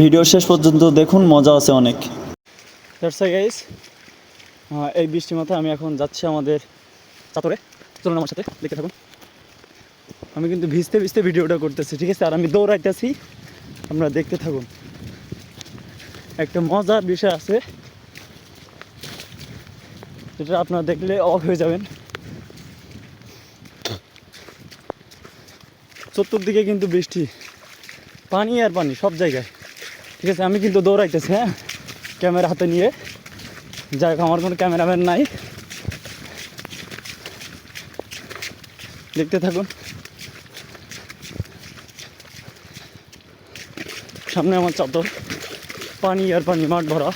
Video শেষ পর্যন্ত দেখুন, মজা আছে অনেক। গাইস এই বৃষ্টির মাথায় আমি এখন যাচ্ছি আমাদের চাতরে চলুন আমার সাথে, দেখতে থাকুন। আমি কিন্তু ভিজতে ভিজতে ভিডিওটা করতেছি, ঠিক আছে? আর আমি দৌড়াইতেছি আপনারা দেখতে থাকুন। একটা মজার বিষয় আছে, যেটা আপনারা দেখলে অফ হয়ে যাবেন। চতুর্দিকে কিন্তু বৃষ্টি। পানি আর পানি, সব জায়গায়। ঠিক আছে, আমি কিন্তু দৌড়াইতেছি হ্যাঁ? ক্যামেরা হাতে নিয়ে। যাই হোক, আমার কোনো ক্যামেরাম্যান নাই। দেখতে থাকুন। সামনে আমার চাদর। পানি আর পানি, মাঠ ভরা।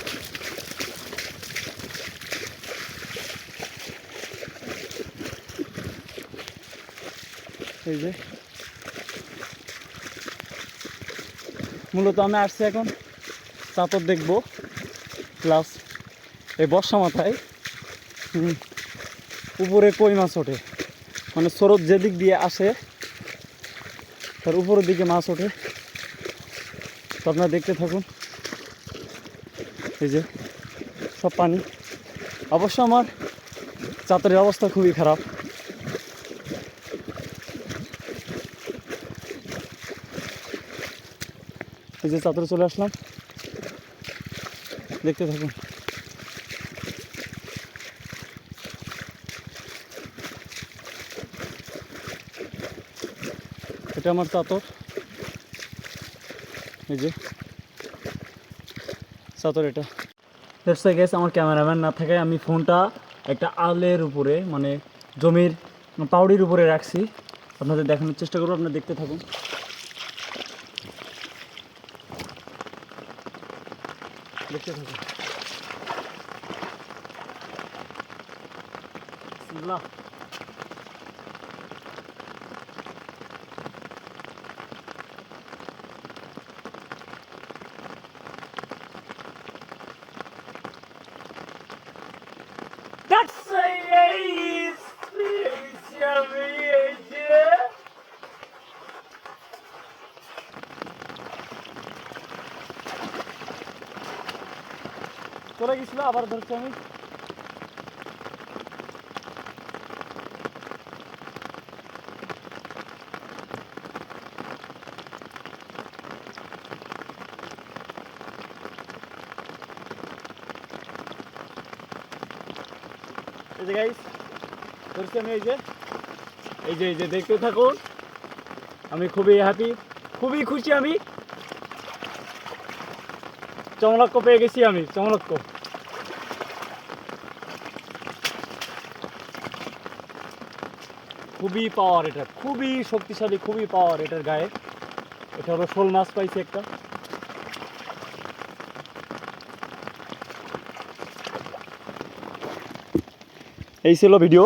এই যে। মূলত আমি আসছি এখন চাদর দেখব প্লাস এই বর্ষা মাথায় উপরে কই মাছ ওঠে? মানে স্রোত যেদিক দিয়ে আসে, তার উপরের দিকে মাছ ওঠে। তো আপনারা দেখতে থাকুন, এই যে সব পানি। অবশ্য আমার চাতরের অবস্থা খুবই খারাপ। এই যে চাতরে চলে আসলাম। দেখতে থাকুন। এটা আমার চাতর এই যে চাতর এটা। দ্যাটস গেস আমার ক্যামেরাম্যান না থাকে আমি ফোনটা একটা আলের উপরে মানে জমির পাউডির উপরে রাখছি। আপনাদের দেখানোর চেষ্টা করব, আপনারা দেখতে থাকুন। Bekletin. Bismillah. That's a yes, please, চলে গেছিল, আবার ধরছি আমি। এই যে গাইস ধরছি আমি এই যে। এই যে এই যে, দেখতে থাকুন। আমি খুবই হ্যাপি খুবই খুশি আমি। চমলক্ষ পেয়ে গেছি আমি, চমলক্ষ। খুবই পাওয়ার এটা, খুবই শক্তিশালী, খুবই পাওয়ার এটার গায়ে। এটা হলো শোল মাছ পাইছি একটা। এই ছিল ভিডিও